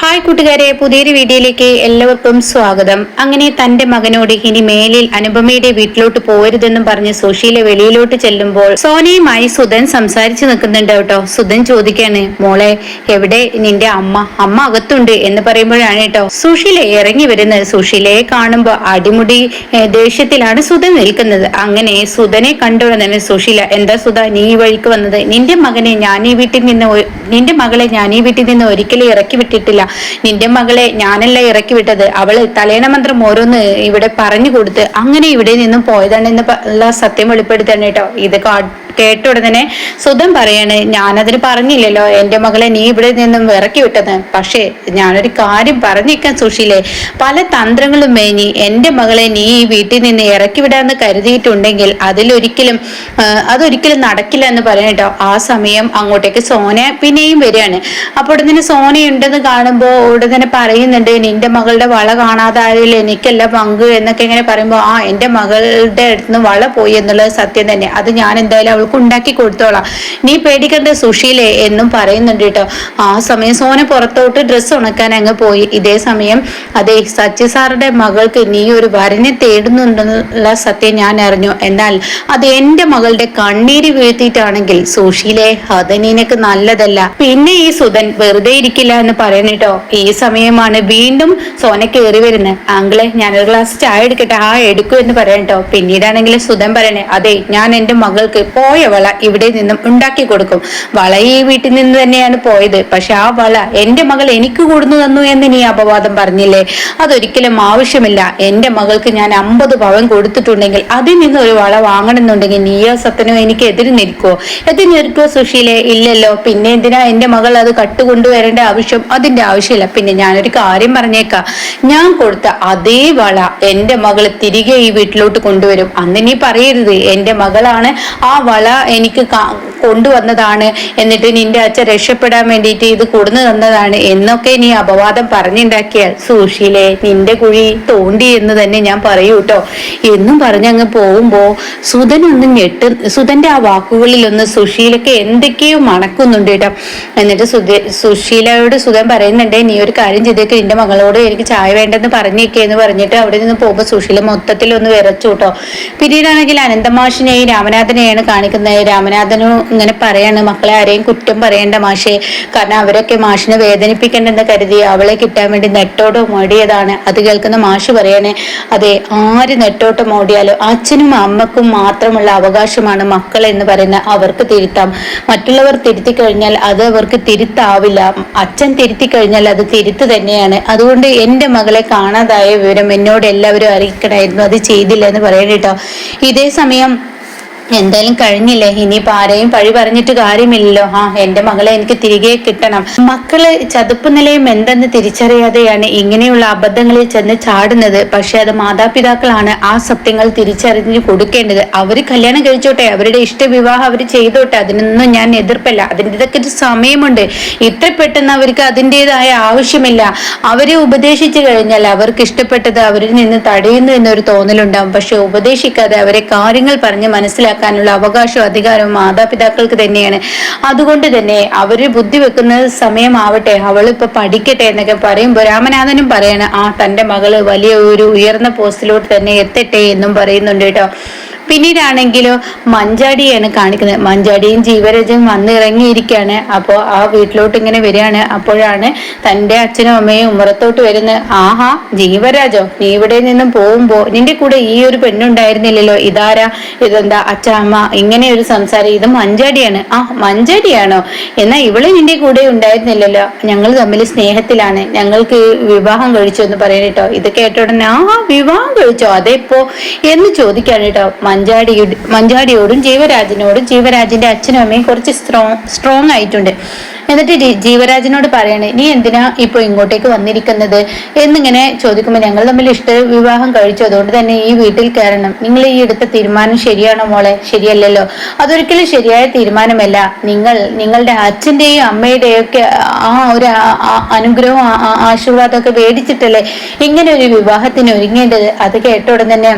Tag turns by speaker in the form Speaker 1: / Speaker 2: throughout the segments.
Speaker 1: Hi കൂട്ടുകാരെ പുതിയൊരു വീഡിയോയിലേക്ക് എല്ലാവർക്കും സ്വാഗതം. അങ്ങനെ തന്റെ മകനോട് ഇനി മേലിൽ അനുപമയുടെ വീട്ടിലോട്ട് പോരുതെന്നും പറഞ്ഞ് സുശീല വെളിയിലോട്ട് ചെല്ലുമ്പോൾ സോനയുമായി സുധൻ സംസാരിച്ചു നിൽക്കുന്നുണ്ട് കേട്ടോ. സുധൻ ചോദിക്കാണ് മോളെ എവിടെ നിന്റെ അമ്മ? അമ്മ അകത്തുണ്ട് എന്ന് പറയുമ്പോഴാണ് കേട്ടോ. സുശീല ഇറങ്ങി വരുന്നത് സുശീലയെ കാണുമ്പോൾ അടിമുടി ദേഷ്യത്തിലാണ് സുധൻ നിൽക്കുന്നത്. അങ്ങനെ സുധനെ കണ്ടുകൊണ്ട് തന്നെ സുശീല എന്താ സുധ നീ ഈ വഴിക്ക് വന്നത്? നിന്റെ മകനെ ഞാൻ ഈ വീട്ടിൽ നിന്ന് നിന്റെ മകളെ ഞാൻ ഈ വീട്ടിൽ നിന്ന് ഒരിക്കലും ഇറക്കി വിട്ടിട്ടില്ല. നിന്റെ മകളെ ഞാനല്ല ഇറക്കി വിട്ടത്? അവൾ തലേണ മന്ത്രം ഓരോന്ന് ഇവിടെ പറഞ്ഞു കൊടുത്ത് അങ്ങനെ ഇവിടെ നിന്നും പോയതാണ് എന്ന് സത്യം വെളിപ്പെടുത്തണേട്ടോ ഇത് കാ- കേട്ട ഉടനെ സുധം പറയാണ് ഞാനതിന് പറഞ്ഞില്ലല്ലോ എന്റെ മകളെ നീ ഇവിടെ നിന്നും ഇറക്കി വിട്ടത്. പക്ഷേ ഞാനൊരു കാര്യം പറഞ്ഞേക്കാൻ സുശീലേ. പല തന്ത്രങ്ങളും മേഞ്ഞി എന്റെ മകളെ നീ ഈ വീട്ടിൽ നിന്ന് ഇറക്കി വിടാന്ന് കരുതിയിട്ടുണ്ടെങ്കിൽ അതിലൊരിക്കലും അതൊരിക്കലും നടക്കില്ല എന്ന് പറയട്ടോ ആ സമയം അങ്ങോട്ടേക്ക് സോന പിന്നെയും വരികയാണ്. അപ്പോൾ ഉടനെ സോനയുണ്ടെന്ന് കാണുമ്പോൾ ഉടനെ പറയുന്നുണ്ട് നിന്റെ മകളുടെ വള കാണാതായാലും എനിക്കല്ല പങ്ക് എന്നൊക്കെ ഇങ്ങനെ പറയുമ്പോൾ ആ എന്റെ മകളുടെ അടുത്ത് നിന്ന് വള പോയി എന്നുള്ളത് സത്യം തന്നെ. അത് ഞാൻ എന്തായാലും അവൾക്ക് ഉണ്ടാക്കി കൊടുത്തോളാം. നീ പേടിക്കണ്ട സുഷീലെ എന്നും പറയുന്നുണ്ട് കേട്ടോ. ആ സമയം സോന പുറത്തോട്ട് ഡ്രസ്സ് ഉണക്കാൻ അങ്ങ് പോയി. ഇതേ സമയം അതെ സച്ചി സാറുടെ മകൾക്ക് നീ ഒരു വരനെ തേടുന്നുണ്ടെന്നുള്ള സത്യം ഞാൻ അറിഞ്ഞു. എന്നാൽ അത് എന്റെ മകളുടെ കണ്ണീര് വീഴ്ത്തിയിട്ടാണെങ്കിൽ സുഷീലെ അത് നിനക്ക് നല്ലതല്ല. പിന്നെ ഈ സുധൻ വെറുതെ ഇരിക്കില്ല എന്ന് പറയണേട്ടോ ഈ സമയമാണ് വീണ്ടും സോന കയറി വരുന്നത്. ആങ്കിളെ ഞാനൊരു ഗ്ലാസ് ചായ എടുക്കട്ടെ? ആ എടുക്കൂ എന്ന് പറയട്ടോ പിന്നീടാണെങ്കിൽ സുധൻ പറയണേ അതെ ഞാൻ എന്റെ മകൾക്ക് പോയ വള ഇവിടെ നിന്നും ഉണ്ടാക്കി കൊടുക്കും. വള ഈ വീട്ടിൽ നിന്ന് തന്നെയാണ് പോയത്. പക്ഷെ ആ വള എന്റെ മകൾ എനിക്ക് കൊടുന്നു തന്നു എന്ന് നീ അപവാദം പറഞ്ഞില്ലേ? അതൊരിക്കലും ആവശ്യമില്ല. എന്റെ മകൾക്ക് ഞാൻ അമ്പത് പവൻ കൊടുത്തിട്ടുണ്ടെങ്കിൽ അതിൽ നിന്ന് ഒരു വള വാങ്ങണമെന്നുണ്ടെങ്കിൽ നീയോ സത്തനോ എനിക്ക് എതിര് നിൽക്കുവോ? എതിര് നിൽക്കുവോ സുശീലെ? ഇല്ലല്ലോ. പിന്നെ എന്തിനാ എന്റെ മകൾ അത് കട്ടുകൊണ്ടുവരേണ്ട ആവശ്യം? അതിന്റെ ആവശ്യമില്ല. പിന്നെ ഞാനൊരു കാര്യം പറഞ്ഞേക്കാം. ഞാൻ കൊടുത്ത അതേ വള എന്റെ മകൾ തിരികെ ഈ വീട്ടിലോട്ട് കൊണ്ടുവരും. അന്ന് നീ പറയരുത്. എന്റെ മകളാണ് ആ വള എനിക്ക് കൊണ്ടുവന്നതാണ് എന്നിട്ട് നിന്റെ അച്ഛൻ രക്ഷപ്പെടാൻ വേണ്ടിയിട്ട് ഇത് കൊടുന്നു തന്നതാണ് എന്നൊക്കെ നീ അപവാദം പറഞ്ഞുണ്ടാക്കിയാൽ സുശീലെ നിന്റെ കുഴി തോണ്ടി എന്ന് തന്നെ ഞാൻ പറയൂ കേട്ടോ എന്നും പറഞ്ഞങ്ങ് പോകുമ്പോ സുധൻ ഒന്ന് ഞെട്ട് സുധന്റെ ആ വാക്കുകളിൽ ഒന്ന് സുശീലക്ക് എന്തൊക്കെയോ മണക്കുന്നുണ്ട് കേട്ടോ എന്നിട്ട് സുധ സുശീലയോട് സുധൻ പറയുന്നുണ്ട് നീ ഒരു കാര്യം ചെയ്തേക്ക് നിന്റെ മകളോട് എനിക്ക് ചായ വേണ്ടെന്ന് പറഞ്ഞേക്കെ എന്ന് പറഞ്ഞിട്ട് അവിടെ നിന്ന് പോകുമ്പോൾ സുശീല മൊത്തത്തിൽ ഒന്ന് വിറച്ചു കേട്ടോ പിന്നീടാണെങ്കിൽ അനന്തമാഷിനെയും രാമനാഥനെയാണ് കാണിക്കുന്നത് രാമനാഥനും ഇങ്ങനെ പറയാണ് മക്കളെ ആരെയും കുറ്റം പറയേണ്ട മാഷെ. കാരണം അവരൊക്കെ മാഷിനെ വേദനിപ്പിക്കണ്ടെന്ന് കരുതി അവളെ കിട്ടാൻ വേണ്ടി നെട്ടോട്ടം ഓടിയതാണ്. അത് കേൾക്കുന്ന മാഷ് പറയണേ അതെ ആര് നെട്ടോട്ടം ഓടിയാലും അച്ഛനും അമ്മക്കും മാത്രമുള്ള അവകാശമാണ് മക്കൾ എന്ന് പറയുന്ന അവർക്ക് തിരുത്താം. മറ്റുള്ളവർ തിരുത്തി കഴിഞ്ഞാൽ അത് അവർക്ക് തിരുത്താവില്ല. അച്ഛൻ തിരുത്തി കഴിഞ്ഞാൽ അത് തിരുത്ത് തന്നെയാണ്. അതുകൊണ്ട് എന്റെ മകളെ കാണാതായ വിവരം എന്നോട് എല്ലാവരും അറിയിക്കണമായിരുന്നു അത് ചെയ്തില്ല എന്ന് പറയണേട്ടോ ഇതേ സമയം എന്തായാലും കഴിഞ്ഞില്ലേ? ഇനിയിപ്പോ ആരെയും പഴി പറഞ്ഞിട്ട് കാര്യമില്ലല്ലോ. ആ എന്റെ മകളെ എനിക്ക് തിരികെ കിട്ടണം. മക്കൾ ചതുപ്പ് നിലയും എന്തെന്ന് തിരിച്ചറിയാതെയാണ് ഇങ്ങനെയുള്ള അബദ്ധങ്ങളിൽ ചെന്ന് ചാടുന്നത്. പക്ഷെ അത് മാതാപിതാക്കളാണ് ആ സത്യങ്ങൾ തിരിച്ചറിഞ്ഞു കൊടുക്കേണ്ടത്. അവർ കല്യാണം കഴിച്ചോട്ടെ അവരുടെ ഇഷ്ട വിവാഹം അവർ ചെയ്തോട്ടെ അതിനൊന്നും ഞാൻ എതിർപ്പല്ല. അതിന്റെതൊക്കെ ഒരു സമയമുണ്ട്. ഇത്ര പെട്ടെന്ന് അവർക്ക് അതിന്റെതായ ആവശ്യമില്ല. അവരെ ഉപദേശിച്ചു കഴിഞ്ഞാൽ അവർക്ക് ഇഷ്ടപ്പെട്ടത് അവരിൽ നിന്ന് തടയുന്നു എന്നൊരു തോന്നലുണ്ടാവും. പക്ഷെ ഉപദേശിക്കാതെ അവരെ കാര്യങ്ങൾ പറഞ്ഞ് മനസ്സിലാക്കാനുള്ള അവകാശവും അധികാരവും മാതാപിതാക്കൾക്ക് തന്നെയാണ്. അതുകൊണ്ട് തന്നെ അവർ ബുദ്ധി വെക്കുന്ന സമയമാവട്ടെ അവളിപ്പോ പഠിക്കട്ടെ എന്നൊക്കെ പറയുമ്പോൾ രാമനാഥനും പറയാണ് ആ തന്റെ മകൾ വലിയ ഒരു ഉയർന്ന പോസ്റ്റിലോട്ട് തന്നെ എത്തട്ടെ എന്നും പറയുന്നുണ്ട് കേട്ടോ. പിന്നീടാണെങ്കിലോ മഞ്ചാടിയാണ് കാണിക്കുന്നത്. മഞ്ചാടിയും ജീവരജയും വന്നിറങ്ങിയിരിക്കുകയാണ്. അപ്പോൾ ആ വീട്ടിലോട്ട് ഇങ്ങനെ വരികയാണ്. അപ്പോഴാണ് തന്റെ അച്ഛനും അമ്മയും ഉമ്മറത്തോട്ട് വരുന്നത്. ആഹാ ജീവരാജോ നീ ഇവിടെ നിന്നും പോകുമ്പോ നിന്റെ കൂടെ ഈ ഒരു പെണ്ണുണ്ടായിരുന്നില്ലല്ലോ. ഇതാരാ? ഇതെന്താ? അച്ഛ അമ്മ ഇങ്ങനെ ഒരു സംസാരം. ഇത് മഞ്ചാടിയാണ്. ആ മഞ്ചാടിയാണോ? എന്നാ ഇവൾ നിന്റെ കൂടെ ഉണ്ടായിരുന്നില്ലല്ലോ. ഞങ്ങൾ തമ്മിൽ സ്നേഹത്തിലാണ്. ഞങ്ങൾക്ക് വിവാഹം കഴിച്ചു എന്ന് പറയണേട്ടോ. ഇത് കേട്ട ഉടനെ ആ വിവാഹം കഴിച്ചോ? അതെപ്പോ? എന്ന് ചോദിക്കാണ് കേട്ടോ. മഞ്ചാടിയുടെ മഞ്ചാടിയോടും ജീവരാജിനോടും ജീവരാജിന്റെ അച്ഛനും അമ്മയും കുറച്ച് സ്ട്രോങ് സ്ട്രോങ് ആയിട്ടുണ്ട്. എന്നിട്ട് ജീവരാജനോട് പറയണേ നീ എന്തിനാ ഇപ്പൊ ഇങ്ങോട്ടേക്ക് വന്നിരിക്കുന്നത്? എന്നിങ്ങനെ ചോദിക്കുമ്പോൾ ഞങ്ങൾ തമ്മിൽ ഇഷ്ട വിവാഹം കഴിച്ചു. അതുകൊണ്ട് തന്നെ ഈ വീട്ടിൽ കയറണം. നിങ്ങൾ ഈ എടുത്ത തീരുമാനം ശരിയാണോ മോളെ? ശരിയല്ലല്ലോ. അതൊരിക്കലും ശരിയായ തീരുമാനമല്ല. നിങ്ങൾ നിങ്ങളുടെ അച്ഛന്റെയും അമ്മയുടെയും ഒക്കെ ആ ഒരു അനുഗ്രഹവും ആശീർവാദമൊക്കെ മേടിച്ചിട്ടല്ലേ ഇങ്ങനെ ഒരു വിവാഹത്തിന് ഒരുങ്ങേണ്ടത്? അത് കേട്ട തന്നെ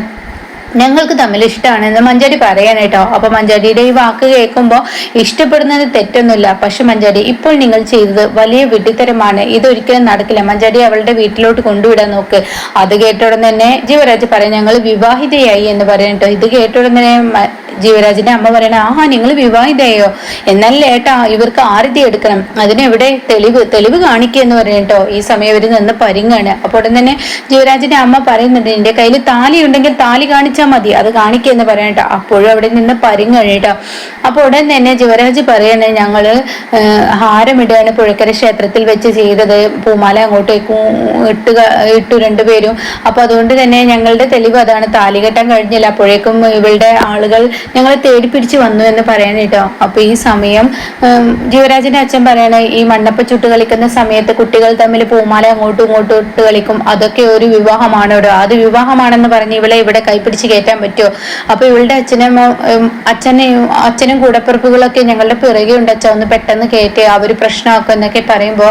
Speaker 1: ഞങ്ങൾക്ക് തമ്മിൽ ഇഷ്ടമാണെന്ന് മഞ്ചാടി പറയാനേട്ടോ അപ്പൊ മഞ്ചാടിയുടെ ഈ വാക്ക് കേൾക്കുമ്പോൾ ഇഷ്ടപ്പെടുന്നത് തെറ്റൊന്നുമില്ല. പക്ഷെ മഞ്ചാടി ഇപ്പോൾ നിങ്ങൾ ചെയ്തത് വലിയ വിഡിത്തരമാണ് ഇതൊരിക്കലും നടക്കില്ല. മഞ്ചാടി അവളുടെ വീട്ടിലോട്ട് കൊണ്ടുവിടാൻ നോക്ക്. അത് കേട്ട ഉടൻ തന്നെ ജീവരാജ് പറയാം ഞങ്ങൾ വിവാഹിതയായി എന്ന് പറയട്ടോ ഇത് കേട്ട ഉടൻ തന്നെ ജീവരാജിന്റെ അമ്മ പറയണ ആഹാ നിങ്ങൾ വിവാഹിതയോ എന്നല്ല ഏട്ടാ ഇവർക്ക് ആരതി എടുക്കണം? അതിനെവിടെ തെളിവ് തെളിവ് കാണിക്കുക എന്ന് പറയട്ടോ ഈ സമയം ഇവർ നിന്ന് പരിങ്ങാണ്. അപ്പോൾ ഉടൻ തന്നെ ജീവരാജിന്റെ അമ്മ പറയുന്നുണ്ട് നിന്റെ കയ്യിൽ താലി ഉണ്ടെങ്കിൽ താലി കാണിച്ചാൽ മതി. അത് കാണിക്കുക എന്ന് പറയട്ടോ അപ്പോഴും അവിടെ നിന്ന് പരിങ്ങ് കേട്ടോ അപ്പോൾ ഉടൻ തന്നെ ജീവരാജ് പറയണ ഞങ്ങൾ ഹാരമിടുകയാണ് പുഴക്കര ക്ഷേത്രത്തിൽ വെച്ച് ചെയ്തത്. പൂമാല അങ്ങോട്ടേക്കും ഇട്ട് ഇട്ടു രണ്ടുപേരും അപ്പൊ അതുകൊണ്ട് തന്നെ ഞങ്ങളുടെ തെളിവ് അതാണ്. താലി കെട്ടാൻ കഴിഞ്ഞില്ല. അപ്പോഴേക്കും ഇവളുടെ ആളുകൾ ഞങ്ങളെ തേടി പിടിച്ച് വന്നു എന്ന് പറയാൻ കേട്ടോ. അപ്പൊ ഈ സമയം ജീവരാജിന്റെ അച്ഛൻ പറയണ ഈ മണ്ണപ്പ ചുട്ട് കളിക്കുന്ന സമയത്ത് കുട്ടികൾ തമ്മിൽ പൂമാല അങ്ങോട്ടും ഇങ്ങോട്ടും ഇട്ട് കളിക്കും. അതൊക്കെ ഒരു വിവാഹമാണ് അത് വിവാഹമാണെന്ന് പറഞ്ഞ് ഇവളെ ഇവിടെ കൈപ്പിടിച്ച് കയറ്റാൻ പറ്റുമോ? അപ്പൊ ഇവളുടെ അച്ഛനും അച്ഛനെയും അച്ഛനും കൂടപ്പിറപ്പുകളൊക്കെ ഞങ്ങളുടെ പിറകെ ഉണ്ട് അച്ഛൻ ഒന്ന് പെട്ടെന്ന് കയറ്റി അവർ പ്രശ്നമാക്കും എന്നൊക്കെ പറയുമ്പോൾ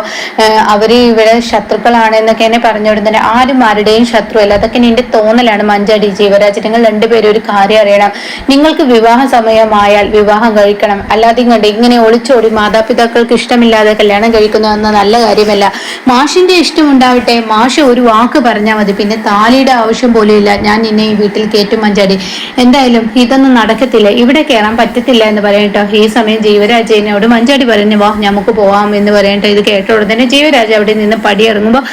Speaker 1: അവർ ഇവിടെ ശത്രുക്കളാണ് എന്നൊക്കെ എന്നെ പറഞ്ഞുകൊടുത്തന്നെ ആരും ആരുടെയും ശത്രുവല്ല അതൊക്കെ നിന്റെ തോന്നലാണ് മഞ്ചാടി ജീവരാജ്. നിങ്ങൾ രണ്ടുപേരും ഒരു കാര്യം അറിയണം. നിങ്ങൾക്ക് വിവാഹ സമയമായാൽ വിവാഹം കഴിക്കണം. അല്ലാതെ ഇങ്ങോട്ട് ഇങ്ങനെ ഒളിച്ചോടി മാതാപിതാക്കൾക്ക് ഇഷ്ടമില്ലാതെ കല്യാണം കഴിക്കുന്നു എന്ന നല്ല കാര്യമല്ല. മാഷിന്റെ ഇഷ്ടമുണ്ടാവട്ടെ. മാഷ് ഒരു വാക്ക് പറഞ്ഞാൽ മതി. പിന്നെ താലിയുടെ ആവശ്യം പോലും ഇല്ല. ഞാൻ നിന്നെ ഈ വീട്ടിൽ കയറ്റും മഞ്ചാടി. എന്തായാലും ഇതൊന്നും നടക്കത്തില്ല. ഇവിടെ കയറാൻ പറ്റത്തില്ല എന്ന് പറയട്ടോ ഈ സമയം ജീവരാജനോട് മഞ്ചാടി പറഞ്ഞു വാ നമുക്ക് പോവാം എന്ന് പറയട്ടോ ഇത് കേട്ട ഉടൻ തന്നെ ജീവരാജ് അവിടെ നിന്ന് പടിയിറങ്ങുമ്പോൾ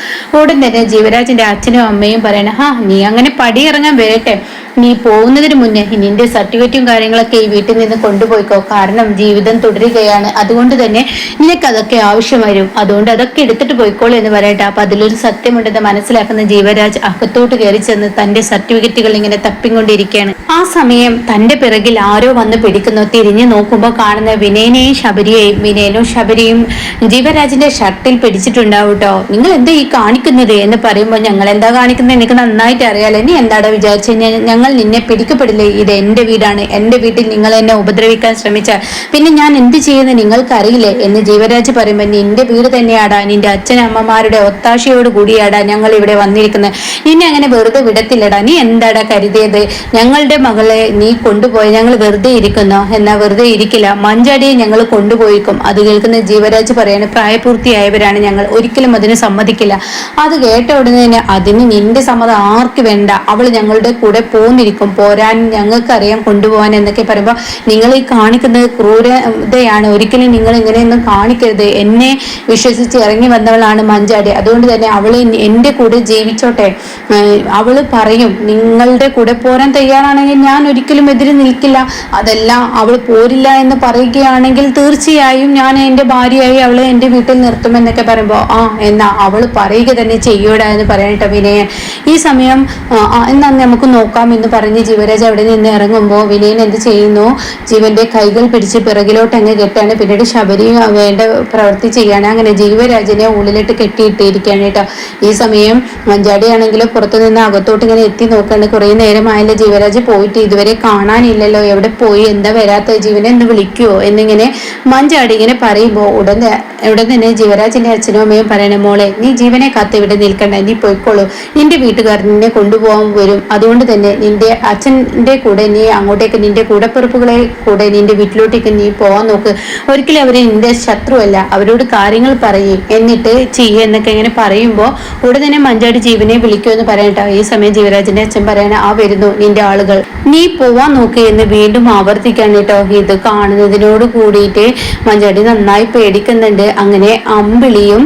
Speaker 1: ഉടൻ തന്നെ ജീവരാജിന്റെ അച്ഛനും അമ്മയും പറയണേ ഹാ നീ അങ്ങനെ പടിയിറങ്ങാൻ വരട്ടെ. നീ പോകുന്നതിന് മുന്നേ നിന്റെ സർട്ടിഫിക്കറ്റും കാര്യങ്ങളൊക്കെ ഈ വീട്ടിൽ നിന്ന് കൊണ്ടുപോയിക്കോ. കാരണം ജീവിതം തുടരുകയാണ്. അതുകൊണ്ട് തന്നെ നിനക്ക് അതൊക്കെ ആവശ്യം വരും. അതുകൊണ്ട് അതൊക്കെ എടുത്തിട്ട് പോയിക്കോളൂ എന്ന് പറയട്ടെ. അപ്പൊ അതിലൊരു സത്യമുണ്ടെന്ന് മനസ്സിലാക്കുന്ന ജീവരാജ് അകത്തോട്ട് കയറി ചെന്ന് തന്റെ സർട്ടിഫിക്കറ്റുകൾ ഇങ്ങനെ തപ്പിക്കൊണ്ടിരിക്കുകയാണ്. ആ സമയം തന്റെ പിറകിൽ ആരോ വന്ന് പിടിക്കുന്നു. തിരിഞ്ഞു നോക്കുമ്പോൾ കാണുന്ന വിനയനെയും ശബരിയെയും വിനയനും ശബരിയും ജീവരാജിന്റെ ഷർട്ടിൽ പിടിച്ചിട്ടുണ്ടാവും കേട്ടോ നിങ്ങൾ എന്താ ഈ കാണിക്കുന്നത് എന്ന് പറയുമ്പോൾ ഞങ്ങൾ എന്താ കാണിക്കുന്നത്? എനിക്ക് നന്നായിട്ട് അറിയാലോ. നീ എന്താടാ വിചാരിച്ചു? കഴിഞ്ഞാൽ ഞങ്ങൾ നിന്നെ പിടിക്കപ്പെടില്ലേ? ഇത് എന്റെ വീടാണ്. എന്റെ വീട്ടിൽ നിങ്ങൾ എന്നെ ഉപദ്രവിക്കാൻ ശ്രമിച്ചാൽ പിന്നെ ഞാൻ എന്ത് ചെയ്യുന്ന നിങ്ങൾക്കറിയില്ലേ? എന്ന് ജീവരാജ് പറയുമ്പോൾ നിന്റെ വീട് തന്നെയാടാ. നിന്റെ അച്ഛനമ്മമാരുടെ ഒത്താശയോട് കൂടിയാടാ ഞങ്ങൾ ഇവിടെ വന്നിരിക്കുന്നത്. നിന്നെ അങ്ങനെ വെറുതെ വിടത്തില്ലടാ. നീ എന്താടാ കരുതിയത്? ഞങ്ങളുടെ മകളെ നീ കൊണ്ടുപോയ ഞങ്ങൾ വെറുതെ ഇരിക്കുന്നു. എന്നാ വെറുതെ ഇരിക്കില്ല. മഞ്ചാടിയെ ഞങ്ങൾ കൊണ്ടുപോയിക്കും. അത് കേൾക്കുന്ന ജീവരാജ് പറയാണ് പ്രായപൂർത്തിയായവരാണ് ഞങ്ങൾ. ഒരിക്കലും അതിന് സമ്മതിക്കില്ല. അത് കേട്ട ഉടനെ തന്നെ അതിന് നിന്റെ സമ്മതം ആർക്ക് വേണ്ട? അവൾ ഞങ്ങളുടെ കൂടെ പോന്നിരിക്കും പോരാൻ ഞങ്ങൾക്കറിയാം കൊണ്ടുപോകാൻ എന്നൊക്കെ പറയുമ്പോൾ നിങ്ങൾ ഈ കാണിക്കുന്നത് ക്രൂരതയാണ്. ഒരിക്കലും നിങ്ങൾ ഇങ്ങനെയൊന്നും കാണിക്കരുത്. എന്നെ വിശ്വസിച്ച് ഇറങ്ങി വന്നവളാണ് മഞ്ചാടി. അതുകൊണ്ട് തന്നെ അവൾ എന്റെ കൂടെ ജീവിച്ചോട്ടെ. അവൾ പറയും നിങ്ങളുടെ കൂടെ പോരാൻ തയ്യാറാണെങ്കിൽ ഞാൻ ഒരിക്കലും എതിര് നിൽക്കില്ല. അതെല്ലാം അവൾ പോരില്ല എന്ന് പറയുകയാണെങ്കിൽ തീർച്ചയായും ഞാൻ എന്റെ ഭാര്യയായി അവളെ എന്റെ വീട്ടിൽ നിർത്തുമെന്നൊക്കെ പറയുമ്പോൾ ആ എന്നാ അവൾ പറയുക തന്നെ ചെയ്യൂടാ എന്ന് പറയട്ടെ വിനയൻ ഈ സമയം എന്നാ നമുക്ക് നോക്കാം എന്ന് പറഞ്ഞ് ജീവരാജ് അവിടെ നിന്ന് ഇറങ്ങുമ്പോൾ വിനയൻ എന്ത് ചെയ്യുന്നു? ജീവന്റെ കൈകൾ പിടിച്ച് പിറകിലോട്ട് അങ്ങ് കെട്ടാണ്. പിന്നീട് ശബരി വേണ്ട പ്രവൃത്തി ചെയ്യാണ്. അങ്ങനെ ജീവരാജിനെ ഉള്ളിലിട്ട് കെട്ടിയിട്ടിരിക്കുകയാണ് കേട്ടോ. ഈ സമയം മഞ്ചാടിയാണെങ്കിൽ പുറത്തു നിന്ന് അകത്തോട്ട് ഇങ്ങനെ എത്തി നോക്കുകയാണ് കുറേ നേരമായല്ലോ ജീവരാജ് പോയിട്ട്. ഇതുവരെ കാണാനില്ലല്ലോ. എവിടെ പോയി? എന്താ വരാത്ത? ജീവനെ എന്ന് വിളിക്കുവോ? എന്നിങ്ങനെ മഞ്ചാടി ഇങ്ങനെ പറയുമ്പോൾ ഉടൻ ഉടൻ തന്നെ ജീവരാജിന്റെ അച്ഛനും അമ്മയും പറയണ മോളെ നീ ജീവനെ കാത്ത് ഇവിടെ നിൽക്കണ്ട. നീ പോയിക്കോളൂ. നിന്റെ വീട്ടുകാരനെ കൊണ്ടുപോകാൻ വരും. അതുകൊണ്ട് തന്നെ നിന്റെ അച്ഛന്റെ കൂടെ നീ അങ്ങോട്ടേക്ക് നിന്റെ കൂടപ്പിറപ്പുകളെ കൂടെ നിന്റെ വീട്ടിലോട്ടേക്ക് നീ പോകാൻ നോക്ക്. ഒരിക്കലും അവർ നിന്റെ ശത്രുവല്ല. അവരോട് കാര്യങ്ങൾ പറയും എന്നിട്ട് ചെയ്യുക എന്നൊക്കെ ഇങ്ങനെ പറയുമ്പോൾ ഉടൻ തന്നെ മഞ്ചാടി ജീവനെ വിളിക്കൂ എന്ന് പറയട്ടോ ഈ സമയം ജീവരാജന്റെ അച്ഛൻ പറയണ ആ വരുന്നു നിന്റെ ആളുകൾ. നീ പോവാൻ നോക്ക് എന്ന് വീണ്ടും ആവർത്തിക്കാൻ കേട്ടോ. ഇത് കാണുന്നതിനോട് കൂടിയിട്ട് മഞ്ചാടി നന്നായി പേടിക്കുന്നുണ്ട്. അങ്ങനെ അമ്പിളിയും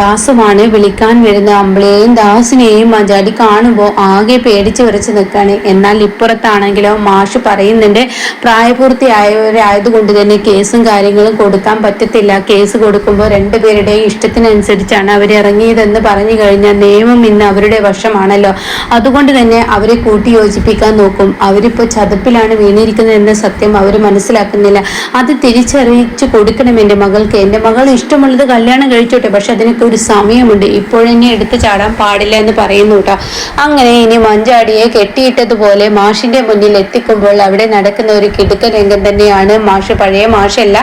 Speaker 1: ദാസുമാണ് വിളിക്കാൻ വരുന്ന അമ്പിളിയെയും ദാസിനെയും മഞ്ചാടി കാണുമ്പോൾ ആകെ പേടിച്ച് വിറച്ച് നിൽക്കാണ് എന്നാൽ ഇപ്പുറത്താണെങ്കിലോ മാഷ് പറയുന്നുണ്ട് പ്രായപൂർത്തിയായവരായതുകൊണ്ട് തന്നെ കേസും കാര്യങ്ങളും കൊടുക്കാൻ പറ്റത്തില്ല. കേസ് കൊടുക്കുമ്പോൾ രണ്ടുപേരുടെയും ഇഷ്ടത്തിനനുസരിച്ചാണ് അവർ ഇറങ്ങിയതെന്ന് പറഞ്ഞു കഴിഞ്ഞാൽ നിയമം ഇന്ന് അവരുടെ വശമാണല്ലോ. അതുകൊണ്ട് തന്നെ അവരെ കൂട്ടി യോജിപ്പിക്കാൻ നോക്കും. അവരിപ്പോൾ ചതുപ്പിലാണ് വീണിരിക്കുന്നത് എന്ന സത്യം അവർ മനസ്സിലാക്കുന്നില്ല. അത് തിരിച്ചറിയിച്ചു കൊടുക്കണം എന്റെ മകൾക്ക്. എന്റെ മകൾ ഇഷ്ടമുള്ളത് കല്യാണം കഴിച്ചോട്ടെ പക്ഷെ അതിനൊക്കെ ഒരു സമയമുണ്ട്. ഇപ്പോഴെന്നെ എടുത്തു ചാടാൻ പാടില്ല എന്ന് പറയുന്നു കേട്ടോ. അങ്ങനെ ഇനി മഞ്ചാടിയെ കെട്ടി കെട്ടിയിട്ടതുപോലെ മാഷിന്റെ മുന്നിൽ എത്തിക്കുമ്പോൾ അവിടെ നടക്കുന്ന ഒരു കിടുക്ക രംഗം തന്നെയാണ് മാഷ്. പഴയ മാഷല്ല.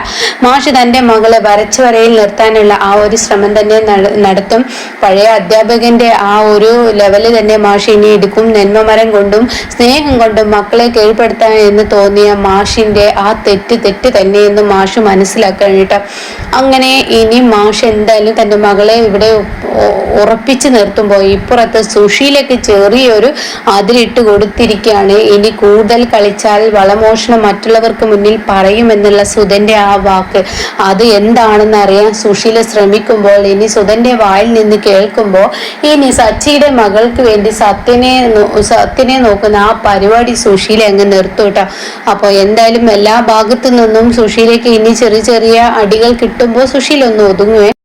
Speaker 1: മാഷ് തന്റെ മകളെ വരച്ചു വരയിൽ നിർത്താനുള്ള ആ ഒരു ശ്രമം തന്നെ നടത്തും. പഴയ അധ്യാപകന്റെ ആ ഒരു ലെവൽ തന്നെ മാഷ് ഇനി എടുക്കും. നന്മമരം കൊണ്ടും സ്നേഹം കൊണ്ടും മക്കളെ കീഴ്പ്പെടുത്താൻ എന്ന് തോന്നിയ മാഷിന്റെ ആ തെറ്റ് തെറ്റ് തന്നെയെന്ന് മാഷ് മനസ്സിലാക്കാൻ അങ്ങനെ ഇനി മാഷ് എന്തായാലും തന്റെ മകളെ ഇവിടെ ഉറപ്പിച്ചു നിർത്തുമ്പോൾ ഇപ്പുറത്ത് സുഷിയിലേക്ക് ചെറിയൊരു അതിരിട്ട് കൊടുത്തിരിക്കുകയാണ്. ഇനി കൂടുതൽ കളിച്ചാൽ വളമോഷണം മറ്റുള്ളവർക്ക് മുന്നിൽ പറയുമെന്നുള്ള സുധന്റെ ആ വാക്ക്. അത് എന്താണെന്ന് അറിയാൻ സുശീല ശ്രമിക്കുമ്പോൾ ഇനി സുധന്റെ വായിൽ നിന്ന് കേൾക്കുമ്പോൾ ഇനി സച്ചിയുടെ മകൾക്ക് വേണ്ടി സത്യനെ സത്യനെ നോക്കുന്ന ആ പരിപാടി സുശീല അങ്ങ് നിർത്തൂട്ട അപ്പോൾ എന്തായാലും എല്ലാ ഭാഗത്തു നിന്നും സുശീലയ്ക്ക് ഇനി ചെറിയ ചെറിയ അടികൾ കിട്ടുമ്പോൾ സുശീല ഒന്ന് ഒതുങ്ങുവേ.